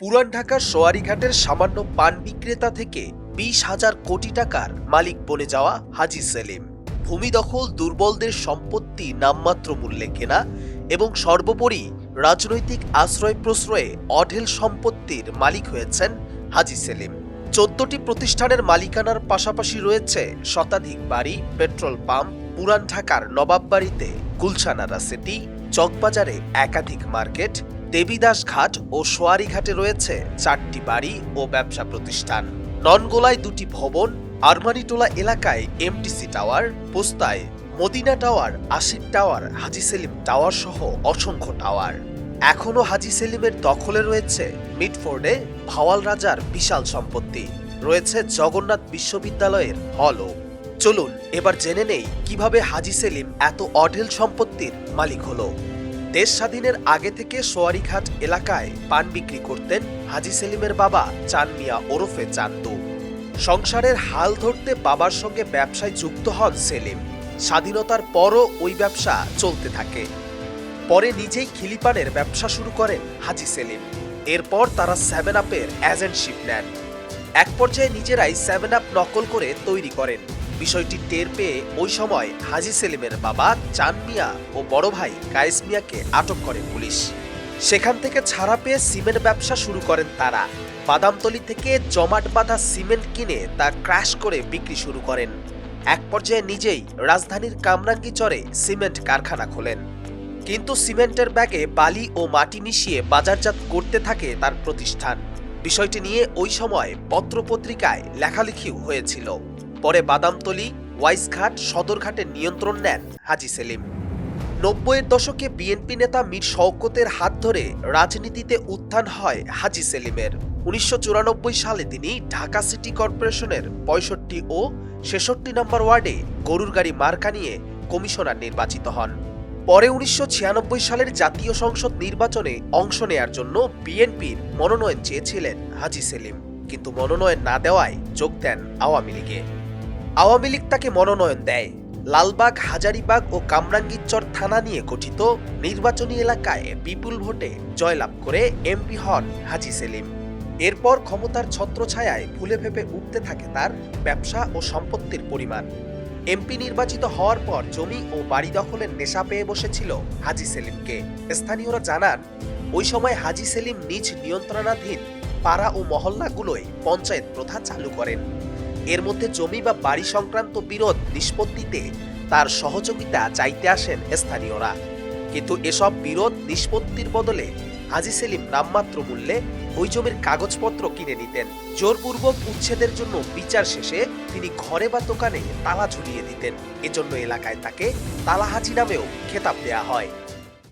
পুরান ঢাকার সোয়ারিঘাটের সামান্য পান বিক্রেতা থেকে বিশ হাজার কোটি টাকার মালিক বনে যাওয়া হাজি সেলিম। ভূমি দখল দুর্বলদের সম্পত্তি নামমাত্র মূল্যে কেনা এবং সর্বোপরি রাজনৈতিক আশ্রয় প্রশ্রয়ে অঢেল সম্পত্তির মালিক হয়েছেন হাজি সেলিম। চোদ্দটি প্রতিষ্ঠানের মালিকানার পাশাপাশি রয়েছে শতাধিক বাড়ি, পেট্রোল পাম্প, পুরান ঢাকার নবাববাড়িতে গুলশানারা সিটি, চকবাজারে একাধিক মার্কেট দেবীদাস ঘাট ও সোয়ারি ঘাটে রয়েছে চারটি বাড়ি ও ব্যবসা প্রতিষ্ঠান। ননগোলায় দুটি ভবন, আরমানিটোলা এলাকায় MTC tower, পোস্তায় Madina tower, Ashiq tower, Haji Selim tower সহ অসংখ্য টাওয়ার। এখনও হাজি সেলিমের দখলে রয়েছে মিডফোর্ডে ভাওয়াল রাজার বিশাল সম্পত্তি। রয়েছে জগন্নাথ বিশ্ববিদ্যালয়ের হলও। চলুন, এবার জেনে নেই কীভাবে হাজি সেলিম এত অঢেল সম্পত্তির মালিক হলো। দেশ স্বাধীনের আগে থেকে সোয়ারিঘাট এলাকায় পান বিক্রি করতেন হাজি সেলিমের বাবা চান মিয়া ওরফে চান্দু। সংসারের হাল ধরতে বাবার সঙ্গে ব্যবসায় যুক্ত হন সেলিম। স্বাধীনতার পরও ওই ব্যবসা চলতে থাকে। পরে নিজেই খিলিপানের ব্যবসা শুরু করেন হাজি সেলিম। এরপর তারা সেভেন আপের এজেন্টশিপ নেন। এক পর্যায়ে নিজেরাই সেভেন আপ নকল করে তৈরি করেন। বিষয়টি টের পেয়ে ওই সময় হাজি সেলিমের বাবা চান মিয়া ও বড় ভাই কায়েস মিয়াকে আটক করে পুলিশ। সেখান থেকে ছাড়া পেয়ে সিমেন্ট ব্যবসা শুরু করেন তারা। বাদামতলি থেকে জমাট বাঁধা সিমেন্ট কিনে তা ক্র্যাশ করে বিক্রি শুরু করেন। এক পর্যায়ে নিজেই রাজধানীর কামরাঙ্গি চরে সিমেন্ট কারখানা খোলেন। কিন্তু সিমেন্টের ব্যাগে বালি ও মাটি মিশিয়ে বাজারজাত করতে থাকে তার প্রতিষ্ঠান। বিষয়টি নিয়ে ওই সময় পত্রপত্রিকায় লেখালেখিও হয়েছিল। পরে বাদামতলি, ওয়াইসঘাট সদরঘাটের নিয়ন্ত্রণ নেন হাজি সেলিম। নব্বইয়ের দশকে বিএনপি নেতা মীর শওকতের হাত ধরে রাজনীতিতে উত্থান হয় হাজি সেলিমের। উনিশশো চুরানব্বই সালে তিনি ঢাকা সিটি কর্পোরেশনের পঁয়ষট্টি ও ছেষট্টি নম্বর ওয়ার্ডে গরুর গাড়ি মার্কা নিয়ে কমিশনার নির্বাচিত হন। পরে উনিশশো ছিয়ানব্বই সালের জাতীয় সংসদ নির্বাচনে অংশ নেয়ার জন্য বিএনপির মনোনয়ন চেয়েছিলেন হাজি সেলিম, কিন্তু মনোনয়ন না দেওয়ায় যোগ দেন আওয়ামী লীগে। আওয়ামী লীগ তাকে মনোনয়ন দেয়। লালবাগ, হাজারিবাগ ও কামরাঙ্গীরচর থানা নিয়ে গঠিত নির্বাচনী এলাকায় বিপুল ভোটে জয়লাভ করে এমপি হন হাজি সেলিম। এরপর ক্ষমতার ছত্রছায়ায় ফুলে ফেপে উঠতে থাকে তার ব্যবসা ও সম্পত্তির পরিমাণ। এমপি নির্বাচিত হওয়ার পর জমি ও বাড়ি দখলের নেশা পেয়ে বসেছিল হাজি সেলিমকে। স্থানীয়রা জানান, ওই সময় হাজি সেলিম নিজ নিয়ন্ত্রণাধীন পাড়া ও মহল্লাগুলোয় পঞ্চায়েত প্রথা চালু করেন। এর মধ্যে জমি বা বাড়ি সংক্রান্ত বিরোধ, নিষ্পত্তিতে তার সহযোগিতা চাইতে আসেন স্থানীয়রা। কিন্তু এসব বিরোধ, নিষ্পত্তির বদলে হাজি সেলিম নামমাত্র মূল্যে ওই জমির কাগজপত্র কিনে নিতেন। জোরপূর্বক উচ্ছেদের জন্য বিচার শেষে তিনি ঘরে বা দোকানে তালা ঝুলিয়ে দিতেন। এজন্য এলাকায় তাকে তালাহাজি নামেও খেতাব দেয়া হয়।